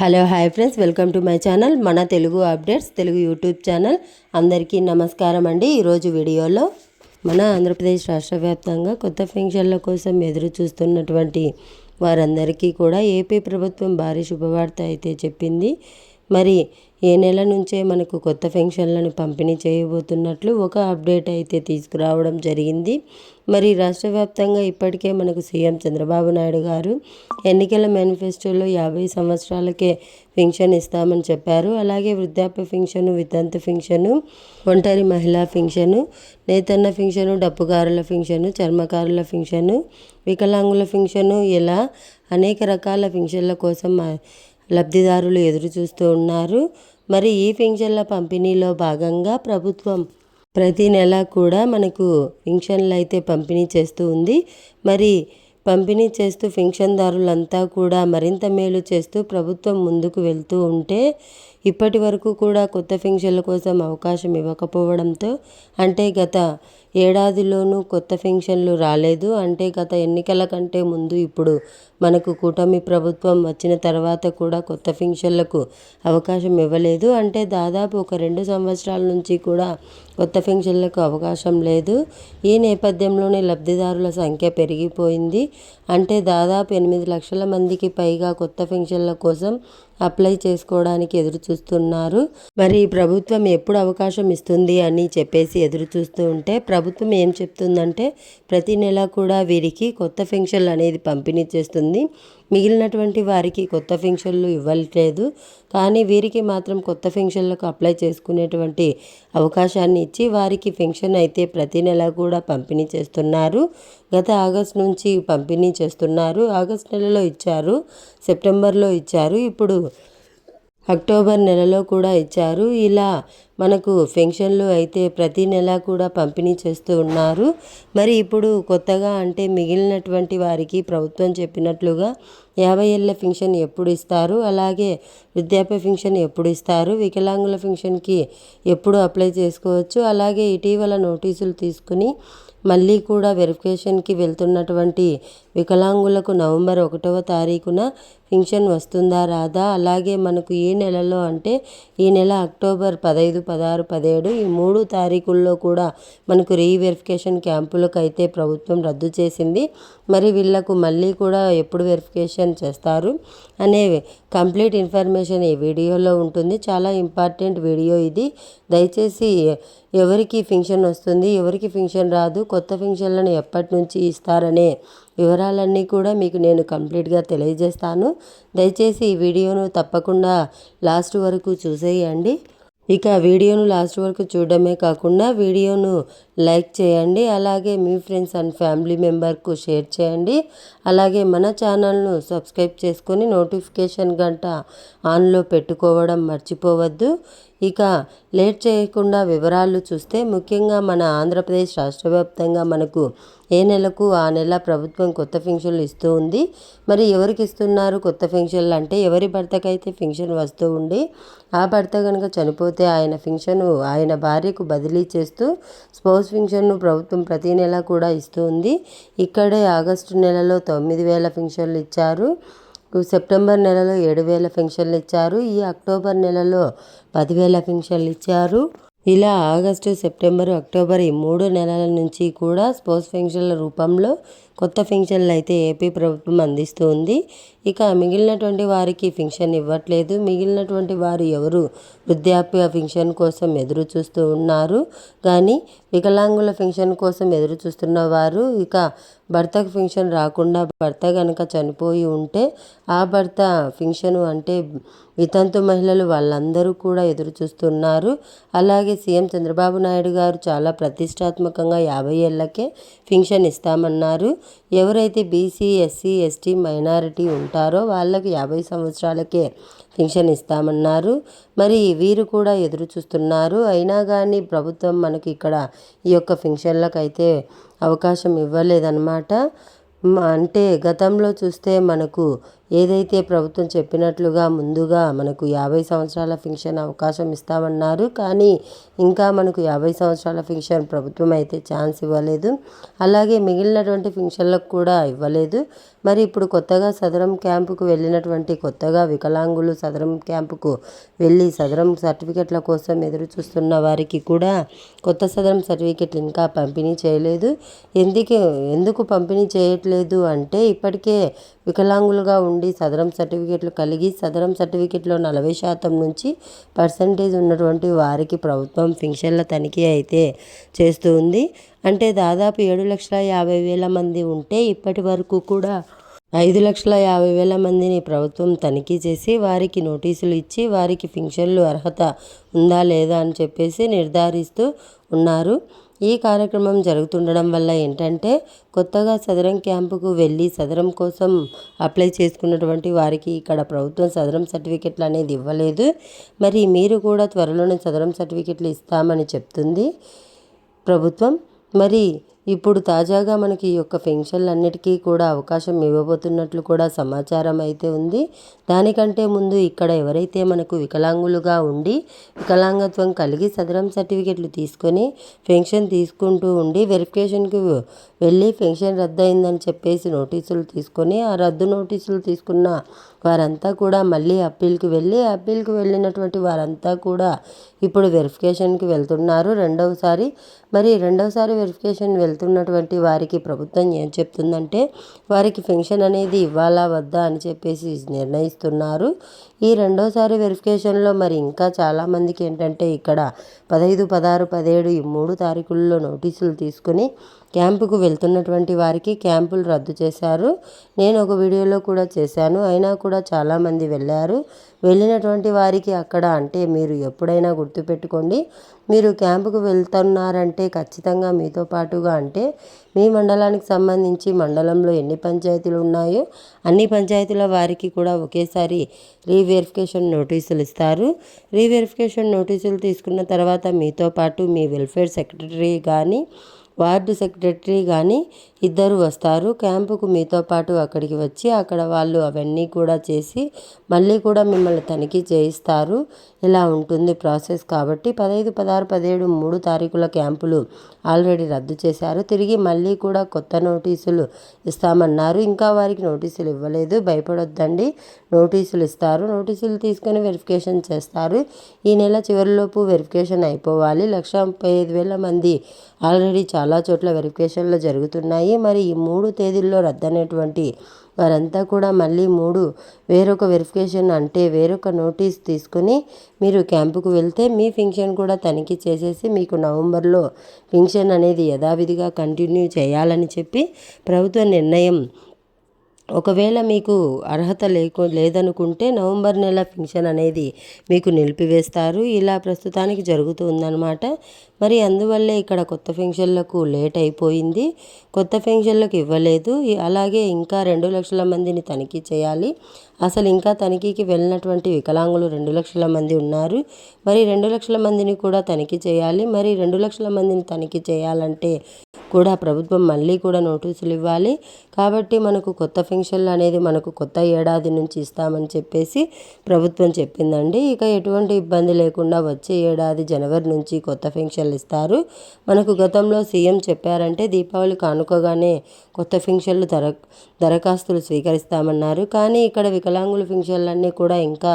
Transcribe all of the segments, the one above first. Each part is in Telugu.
Hello hi friends. Welcome to my channel మన Telugu updates Telugu YouTube channel. అందరికీ నమస్కారం అండి. ఈరోజు వీడియోలో మన ఆంధ్రప్రదేశ్ రాష్ట్ర వ్యాప్తంగా కొత్త పెన్షన్ల కోసం ఎదురు చూస్తున్నటువంటి వారందరికీ కూడా ఏపీ ప్రభుత్వం భారీ శుభవార్త అయితే చెప్పింది. మరి ఏ నెల నుంచే మనకు కొత్త పెన్షన్లను పంపిణీ చేయబోతున్నట్లు ఒక అప్డేట్ అయితే తీసుకురావడం జరిగింది. మరి రాష్ట్ర వ్యాప్తంగా ఇప్పటికే మనకు సీఎం చంద్రబాబు నాయుడు గారు ఎన్నికల మేనిఫెస్టోలో యాభై సంవత్సరాలకే పెన్షన్ ఇస్తామని చెప్పారు. అలాగే వృద్ధాప్య పెన్షన్ వితంతు పెన్షన్ ఒంటరి మహిళా పెన్షన్ నేతన్న పెన్షన్ డప్పుగారుల పెన్షన్ చర్మకారుల పెన్షన్ వికలాంగుల పెన్షన్ ఇలా అనేక రకాల పెన్షన్ల కోసం లబ్ధిదారులు ఎదురుచూస్తూ ఉన్నారు. మరి ఈ పింఛన్ల పంపిణీలో భాగంగా ప్రభుత్వం ప్రతి నెల కూడా మనకు పింఛన్లు అయితే పంపిణీ చేస్తూ ఉంది. మరి పంపిణీ చేస్తూ పింఛన్దారులంతా కూడా మరింత మేలు చేస్తూ ప్రభుత్వం ముందుకు వెళ్తూ ఉంటే ఇప్పటి వరకు కూడా కొత్త ఫెన్షన్ల కోసం అవకాశం ఇవ్వకపోవడంతో అంటే గత ఏడాదిలోనూ కొత్త ఫెన్షన్లు రాలేదు. అంటే గత ఎన్నికల కంటే ముందు ఇప్పుడు మనకు కూటమి ప్రభుత్వం వచ్చిన తర్వాత కూడా కొత్త ఫెన్షన్లకు అవకాశం ఇవ్వలేదు. అంటే దాదాపు ఒక రెండు సంవత్సరాల నుంచి కూడా కొత్త ఫెన్షన్లకు అవకాశం లేదు. ఈ నేపథ్యంలోనే లబ్ధిదారుల సంఖ్య పెరిగిపోయింది. అంటే దాదాపు ఎనిమిది లక్షల మందికి పైగా కొత్త ఫెన్షన్ల కోసం అప్లై చేసుకోవడానికి ఎదురు చూస్తున్నారు. మరి ప్రభుత్వం ఎప్పుడు అవకాశం ఇస్తుంది అని చెప్పేసి ఎదురు చూస్తూ ఉంటే ప్రభుత్వం ఏం చెప్తుందంటే ప్రతి నెల కూడా వీరికి కొత్త పెన్షన్లు అనేది పంపిణీ చేస్తుంది. మిగిలినటువంటి వారికి కొత్త పెన్షన్లు ఇవ్వట్లేదు. కానీ వీరికి మాత్రం కొత్త పెన్షన్లకు అప్లై చేసుకునేటువంటి అవకాశాన్ని ఇచ్చి వారికి పెన్షన్ అయితే ప్రతి నెల కూడా పంపిణీ చేస్తున్నారు. గత ఆగస్ట్ నుంచి పంపిణీ చేస్తున్నారు. ఆగస్ట్ నెలలో ఇచ్చారు. సెప్టెంబర్లో ఇచ్చారు. ఇప్పుడు అక్టోబర్ నెలలో కూడా ఇచ్చారు. ఇలా మనకు పెన్షన్లు అయితే ప్రతి నెల కూడా పంపిణీ చేస్తూ ఉన్నారు. మరి ఇప్పుడు కొత్తగా అంటే మిగిలినటువంటి వారికి ప్రభుత్వం చెప్పినట్లుగా యాభై ఏళ్ళ పెన్షన్ ఎప్పుడు ఇస్తారు? అలాగే వృద్ధాప్య పెన్షన్ ఎప్పుడు ఇస్తారు? వికలాంగుల పెన్షన్కి ఎప్పుడు అప్లై చేసుకోవచ్చు? అలాగే ఇటీవల నోటీసులు తీసుకుని మళ్ళీ కూడా వెరిఫికేషన్కి వెళ్తున్నటువంటి వికలాంగులకు నవంబర్ ఒకటవ తారీఖున పింఛన్ వస్తుందా రాదా? అలాగే మనకు ఈ నెలలో అంటే ఈ నెల అక్టోబర్ పదహైదు పదహారు పదిహేడు ఈ మూడు తారీఖుల్లో కూడా మనకు రీవెరిఫికేషన్ క్యాంపులకు అయితే ప్రభుత్వం రద్దు చేసింది. మరి వీళ్ళకు మళ్ళీ కూడా ఎప్పుడు వెరిఫికేషన్ చేస్తారు అనే కంప్లీట్ ఇన్ఫర్మేషన్ ఈ వీడియోలో ఉంటుంది. చాలా ఇంపార్టెంట్ వీడియో ఇది. దయచేసి ఎవరికి ఫింక్షన్ వస్తుంది ఎవరికి ఫింక్షన్ రాదు కొత్త ఫింక్షన్లను ఎప్పటి నుంచి ఇస్తారనే వివరాలన్నీ కూడా మీకు నేను కంప్లీట్గా తెలియజేస్తాను. దయచేసి ఈ వీడియోను తప్పకుండా లాస్ట్ వరకు చూసేయండి. ఇక వీడియోను లాస్ట్ వరకు చూడడమే కాకుండా వీడియోను లైక్ చేయండి. అలాగే మీ ఫ్రెండ్స్ అండ్ ఫ్యామిలీ మెంబర్కు షేర్ చేయండి. అలాగే మన ఛానల్ను సబ్స్క్రైబ్ చేసుకొని నోటిఫికేషన్ గంట ఆన్లో పెట్టుకోవడం మర్చిపోవద్దు. ఇక లేట్ చేయకుండా వివరాలు చూస్తే ముఖ్యంగా మన ఆంధ్రప్రదేశ్ రాష్ట్ర వ్యాప్తంగా మనకు ఏ నెలకు ఆ నెల ప్రభుత్వం కొత్త పెన్షన్లు ఇస్తూ ఉంది. మరి ఎవరికి ఇస్తున్నారు కొత్త పెన్షన్లు అంటే ఎవరి భర్తకైతే పెన్షన్ వస్తూ ఉండి ఆ భర్త కనుక చనిపోతే ఆయన పెన్షన్ ఆయన భార్యకు బదిలీ చేస్తూ స్పౌస్ పెన్షన్ను ప్రభుత్వం ప్రతి నెల కూడా ఇస్తూ ఉంది. ఇక్కడే ఆగస్టు నెలలో తొమ్మిది వేల పెన్షన్లు ఇచ్చారు. సెప్టెంబర్ నెలలో ఏడు వేల పెన్షన్లు ఇచ్చారు. ఈ అక్టోబర్ నెలలో పదివేల పెన్షన్లు ఇచ్చారు. ఇలా ఆగస్టు సెప్టెంబరు అక్టోబర్ ఈ మూడు నెలల నుంచి కూడా స్పోర్ట్స్ పెన్షన్ల రూపంలో కొత్త పింఛన్లు అయితే ఏపీ ప్రభుత్వం అందిస్తూ ఉంది. ఇక మిగిలినటువంటి వారికి పింఛన్ ఇవ్వట్లేదు. మిగిలినటువంటి వారు ఎవరు వృద్ధాప్య పింఛన్ కోసం ఎదురు చూస్తూ ఉన్నారు. కానీ వికలాంగుల పింఛన్ కోసం ఎదురు చూస్తున్న వారు ఇక భర్తకు పింఛన్ రాకుండా భర్త కనుక చనిపోయి ఉంటే ఆ భర్త పెన్షన్ అంటే వితంతు మహిళలు వాళ్ళందరూ కూడా ఎదురు చూస్తున్నారు. అలాగే సీఎం చంద్రబాబు నాయుడు గారు చాలా ప్రతిష్టాత్మకంగా యాభై ఏళ్ళకే పింఛన్ ఇస్తామన్నారు. ఎవరైతే బీసీ ఎస్సీ ఎస్టీ మైనారిటీ ఉంటారో వాళ్ళకి యాభై సంవత్సరాలకే పెన్షన్ ఇస్తామన్నారు. మరి వీరు కూడా ఎదురు చూస్తున్నారు. అయినా కానీ ప్రభుత్వం మనకి ఇక్కడ ఈ యొక్క పెన్షన్లకు అయితే అవకాశం ఇవ్వలేదన్నమాట. అంటే గతంలో చూస్తే మనకు ఏదైతే ప్రభుత్వం చెప్పినట్లుగా ముందుగా మనకు యాభై సంవత్సరాల ఫింక్షన్ అవకాశం ఇస్తామన్నారు కానీ ఇంకా మనకు యాభై సంవత్సరాల ఫింక్షన్ ప్రభుత్వం అయితే ఛాన్స్ ఇవ్వలేదు. అలాగే మిగిలినటువంటి ఫింక్షన్లకు కూడా ఇవ్వలేదు. మరి ఇప్పుడు కొత్తగా సదరం క్యాంపుకు వెళ్ళినటువంటి కొత్తగా వికలాంగులు సదరం క్యాంపుకు వెళ్ళి సదరం సర్టిఫికెట్ల కోసం ఎదురు చూస్తున్న వారికి కూడా కొత్త సదరం సర్టిఫికెట్లు ఇంకా పంపిణీ చేయలేదు. ఎందుకు ఎందుకు పంపిణీ చేయట్లేదు అంటే ఇప్పటికే వికలాంగులుగా ఉండి సదరం సర్టిఫికెట్లు కలిగి సదరం సర్టిఫికెట్లో నలభై శాతం నుంచి పర్సంటేజ్ ఉన్నటువంటి వారికి ప్రభుత్వం ఫింక్షన్ల తనిఖీ అయితే చేస్తూ ఉంది. అంటే దాదాపు ఏడు లక్షల యాభై వేల మంది ఉంటే ఇప్పటి వరకు కూడా ఐదు లక్షల యాభై వేల మందిని ప్రభుత్వం తనిఖీ చేసి వారికి నోటీసులు ఇచ్చి వారికి పింఛన్లు అర్హత ఉందా లేదా అని చెప్పేసి నిర్ధారిస్తూ ఉన్నారు. ఈ కార్యక్రమం జరుగుతుండడం వల్ల ఏంటంటే కొత్తగా సదరం క్యాంపుకు వెళ్ళి సదరం కోసం అప్లై చేసుకున్నటువంటి వారికి ఇక్కడ ప్రభుత్వం సదరం సర్టిఫికెట్లు అనేది ఇవ్వలేదు. మరి మీరు కూడా త్వరలోనే సదరం సర్టిఫికెట్లు ఇస్తామని చెప్తుంది ప్రభుత్వం. మరి ఇప్పుడు తాజాగా మనకి ఈ యొక్క ఫెన్షన్లన్నిటికీ కూడా అవకాశం ఇవ్వబోతున్నట్లు కూడా సమాచారం అయితే ఉంది. దానికంటే ముందు ఇక్కడ ఎవరైతే మనకు వికలాంగులుగా ఉండి వికలాంగత్వం కలిగి సదరం సర్టిఫికెట్లు తీసుకొని పెన్షన్ తీసుకుంటూ ఉండి వెరిఫికేషన్కి వెళ్ళి పెన్షన్ రద్దయిందని చెప్పేసి నోటీసులు తీసుకొని ఆ రద్దు నోటీసులు తీసుకున్న వారంతా కూడా మళ్ళీ అప్పీల్కి వెళ్ళి అప్పీల్కి వెళ్ళినటువంటి వారంతా కూడా ఇప్పుడు వెరిఫికేషన్కి వెళ్తున్నారు. రెండవసారి మరి రెండవసారి వెరిఫికేషన్ వెళ్తున్నటువంటి వారికి ప్రభుత్వం ఏం చెప్తుందంటే వారికి పెన్షన్ అనేది ఇవ్వాలా వద్దా అని చెప్పేసి నిర్ణయిస్తున్నారు. ఈ రెండోసారి వెరిఫికేషన్లో మరి ఇంకా చాలామందికి ఏంటంటే ఇక్కడ పదహైదు పదహారు పదిహేడు ఈ మూడు తారీఖుల్లో నోటీసులు తీసుకుని క్యాంపుకు వెళ్తున్నటువంటి వారికి క్యాంపులు రద్దు చేశారు. నేను ఒక వీడియోలో కూడా చేశాను. అయినా కూడా చాలామంది వెళ్ళారు. వెళ్ళినటువంటి వారికి అక్కడ అంటే మీరు ఎప్పుడైనా గుర్తుపెట్టుకోండి. మీరు క్యాంపుకు వెళ్తున్నారంటే ఖచ్చితంగా మీతో పాటుగా అంటే మీ మండలానికి సంబంధించి మండలంలో ఎన్ని పంచాయతీలు ఉన్నాయో అన్ని పంచాయతీల వారికి కూడా ఒకేసారి రీవెరిఫికేషన్ నోటీసులు ఇస్తారు. రీవెరిఫికేషన్ నోటీసులు తీసుకున్న తర్వాత మీతో పాటు మీ వెల్ఫేర్ సెక్రటరీ కానీ వార్డు సెక్రటరీ కానీ ఇద్దరు వస్తారు. క్యాంపుకు మీతో పాటు అక్కడికి వచ్చి అక్కడ వాళ్ళు అవన్నీ కూడా చేసి మళ్ళీ కూడా మిమ్మల్ని తనిఖీ చేయిస్తారు. ఇలా ఉంటుంది ప్రాసెస్ కాబట్టి పదహైదు పదహారు పదిహేడు మూడు తారీఖుల క్యాంపులు ఆల్రెడీ రద్దు చేశారు. తిరిగి మళ్ళీ కూడా కొత్త నోటీసులు ఇస్తామన్నారు. ఇంకా వారికి నోటీసులు ఇవ్వలేదు. భయపడొద్దండి. నోటీసులు ఇస్తారు. నోటీసులు తీసుకొని వెరిఫికేషన్ చేస్తారు. ఈ నెల చివరిలోపు వెరిఫికేషన్ అయిపోవాలి. లక్ష ముప్పై ఐదు వేల మంది ఆల్రెడీ చాలా చాలా చోట్ల వెరిఫికేషన్లు జరుగుతున్నాయి. మరి ఈ మూడు తేదీల్లో రద్దనేటువంటి వారంతా కూడా మళ్ళీ మూడు వేరొక వెరిఫికేషన్ అంటే వేరొక నోటీస్ తీసుకుని మీరు క్యాంపుకు వెళ్తే మీ ఫింక్షన్ కూడా తనిఖీ చేసేసి మీకు నవంబర్లో ఫింక్షన్ అనేది యథావిధిగా కంటిన్యూ చేయాలని చెప్పి ప్రభుత్వ నిర్ణయం ఒకవేళ మీకు అర్హత లేకు లేదనుకుంటే నవంబర్ నెల ఫింక్షన్ అనేది మీకు నిలిపివేస్తారు. ఇలా ప్రస్తుతానికి జరుగుతుందన్నమాట మరి అందువల్లే ఇక్కడ కొత్త ఫెన్షన్లకు లేట్ అయిపోయింది. కొత్త పెన్షన్లకు ఇవ్వలేదు. అలాగే ఇంకా రెండు లక్షల మందిని తనిఖీ చేయాలి. అసలు ఇంకా తనిఖీకి వెళ్ళినటువంటి వికలాంగులు రెండు లక్షల మంది ఉన్నారు. మరి రెండు లక్షల మందిని కూడా తనిఖీ చేయాలి. మరి రెండు లక్షల మందిని తనిఖీ చేయాలంటే కూడా ప్రభుత్వం మళ్ళీ కూడా నోటీసులు ఇవ్వాలి. కాబట్టి మనకు కొత్త పెన్షన్లు అనేది మనకు కొత్త ఏడాది నుంచి ఇస్తామని చెప్పేసి ప్రభుత్వం చెప్పిందండి. ఇక ఎటువంటి ఇబ్బంది లేకుండా వచ్చే ఏడాది జనవరి నుంచి కొత్త పెన్షన్లు ఇస్తారు. మనకు గతంలో సీఎం చెప్పారంటే దీపావళి కానుకగానే కొత్త ఫింక్షన్లు దర దరఖాస్తులు స్వీకరిస్తామన్నారు. కానీ ఇక్కడ వికలాంగుల ఫింక్షన్లన్నీ కూడా ఇంకా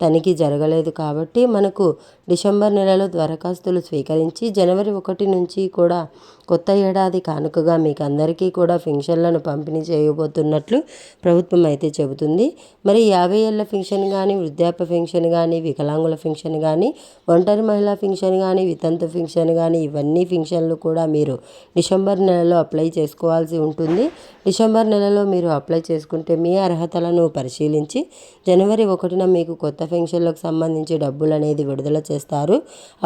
తనిఖీ జరగలేదు కాబట్టి మనకు డిసెంబర్ నెలలో దరఖాస్తులు స్వీకరించి జనవరి ఒకటి నుంచి కూడా కొత్త ఏడాది కానుకగా మీకు అందరికీ కూడా ఫింక్షన్లను పంపిణీ చేయబోతున్నట్లు ప్రభుత్వం అయితే చెబుతుంది. మరి యాభై ఏళ్ళ ఫింక్షన్ కానీ వృద్ధాప్య ఫింక్షన్ కానీ వికలాంగుల ఫింక్షన్ కానీ ఒంటరి మహిళా ఫింక్షన్ కానీ వితంతు ఫింక్షన్ కానీ ఇవన్నీ ఫింక్షన్లు కూడా మీరు డిసెంబర్ నెలలో అప్లై చేసుకోవాల్సి ఉంటుంది. డిసెంబర్ నెలలో మీరు అప్లై చేసుకుంటే మీ అర్హతలను పరిశీలించి జనవరి ఒకటిన మీకు కొత్త ఫెన్షన్లకు సంబంధించి డబ్బులు అనేది విడుదల చేస్తారు.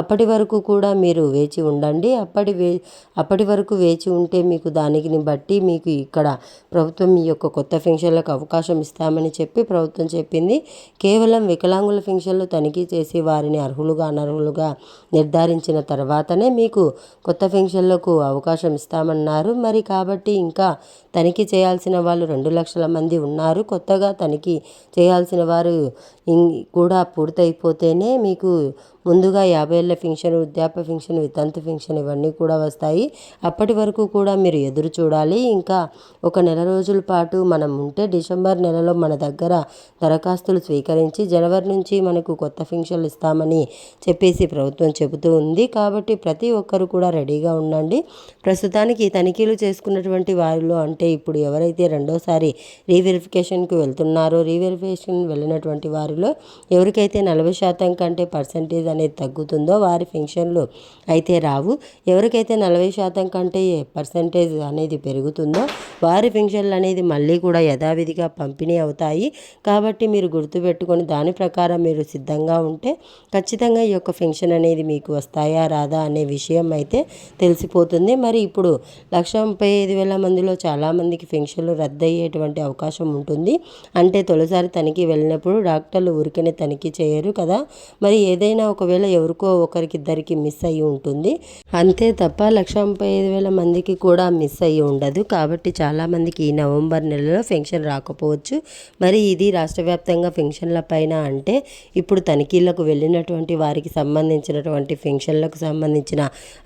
అప్పటి వరకు కూడా మీరు వేచి ఉండండి. అప్పటి వే అప్పటి వరకు వేచి ఉంటే మీకు దానిని బట్టి మీకు ఇక్కడ ప్రభుత్వం మీ యొక్క కొత్త ఫెన్షన్లకు అవకాశం ఇస్తామని చెప్పి ప్రభుత్వం చెప్పింది. కేవలం వికలాంగుల ఫెన్షన్లు తనిఖీ చేసి వారిని అర్హులుగా అనర్హులుగా నిర్ధారించిన తర్వాతనే మీకు కొత్త ఫెన్షన్లకు అవకాశం ఇస్తామన్నారు. మరి కాబట్టి ఇంకా తనిఖీ చేయాల్సిన వాళ్ళు రెండు లక్షల మంది ఉన్నారు. కొత్తగా తనిఖీ చేయాల్సిన వారు ఇం- కూడా పూర్తయిపోతేనే మీకు ముందుగా యాభై ఏళ్ళ ఫింక్షన్ వృద్ధాప్య ఫింక్షన్ వితంతు ఫింక్షన్ ఇవన్నీ కూడా వస్తాయి. అప్పటి వరకు కూడా మీరు ఎదురు చూడాలి. ఇంకా ఒక నెల రోజుల పాటు మనం ఉంటే డిసెంబర్ నెలలో మన దగ్గర దరఖాస్తులు స్వీకరించి జనవరి నుంచి మనకు కొత్త ఫింక్షన్లు ఇస్తామని చెప్పేసి ప్రభుత్వం చెబుతూ ఉంది. కాబట్టి ప్రతి ఒక్కరు కూడా రెడీగా ఉండండి. ప్రస్తుతానికి తనిఖీలు చేసుకున్నటువంటి వారిలో అంటే ఇప్పుడు ఎవరైతే రెండోసారి రీవెరిఫికేషన్కి వెళ్తున్నారో రీవెరిఫికేషన్ వెళ్ళినటువంటి వారిలో ఎవరికైతే నలభై శాతం కంటే పర్సంటేజ్ అనేది తగ్గుతుందో వారి ఫింక్షన్లు అయితే రావు. ఎవరికైతే నలభై శాతం కంటే పర్సంటేజ్ అనేది పెరుగుతుందో వారి ఫింక్షన్లు అనేది మళ్ళీ కూడా యథావిధిగా పంపిణీ అవుతాయి. కాబట్టి మీరు గుర్తుపెట్టుకొని దాని ప్రకారం మీరు సిద్ధంగా ఉంటే ఖచ్చితంగా ఈ యొక్క పెన్షన్ అనేది మీకు వస్తాయా రాదా అనే విషయం అయితే తెలిసిపోతుంది. మరి ఇప్పుడు లక్ష ముప్పై ఐదు వేల మందిలో చాలామందికి పెన్షన్లు రద్దయ్యేటువంటి అవకాశం ఉంటుంది. అంటే తొలిసారి తనిఖీ వెళ్ళినప్పుడు డాక్టర్లు ఊరికనే తనిఖీ చేయరు కదా. మరి ఏదైనా ఒకవేళ ఎవరికో ఒకరికి ఇద్దరికి మిస్ అయ్యి ఉంటుంది. అంతే తప్ప లక్ష ముప్పై ఐదు వేల మందికి కూడా మిస్ అయ్యి ఉండదు. కాబట్టి చాలామందికి ఈ నవంబర్ నెలలో ఫెన్షన్ రాకపోవచ్చు. మరి ఇది రాష్ట్ర వ్యాప్తంగా పెన్షన్ల పైన అంటే ఇప్పుడు తనిఖీలకు వెళ్ళినటువంటి వారికి సంబంధించినటువంటి ఫెన్షన్లకు సంబంధించిన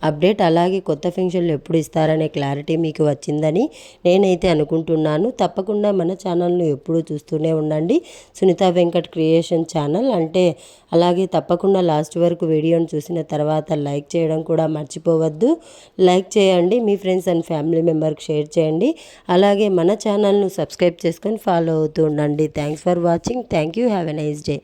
అప్డేట్ అలాగే కొత్త ఫెన్షన్లు ఎప్పుడు ఇస్తారనే క్లారిటీ మీకు వచ్చిందని నేనైతే అనుకుంటున్నాను. తప్పకుండా మన ఛానల్ను ఎప్పుడూ చూస్తూనే ఉండండి. సునీత వెంకట్ క్రియేషన్ ఛానల్ అంటే అలాగే తప్పకుండా లాస్ట్ వరకు వీడియోను చూసిన తర్వాత లైక్ చేయడం కూడా మర్చిపోవద్దు. లైక్ లైక్ చేయండి మీ ఫ్రెండ్స్ అండ్ ఫ్యామిలీ మెంబర్కి షేర్ చేయండి. అలాగే మన ఛానల్ను సబ్స్క్రైబ్ చేసుకొని ఫాలో అవుతూ ఉండండి. Thanks for watching. Thank you have a nice day.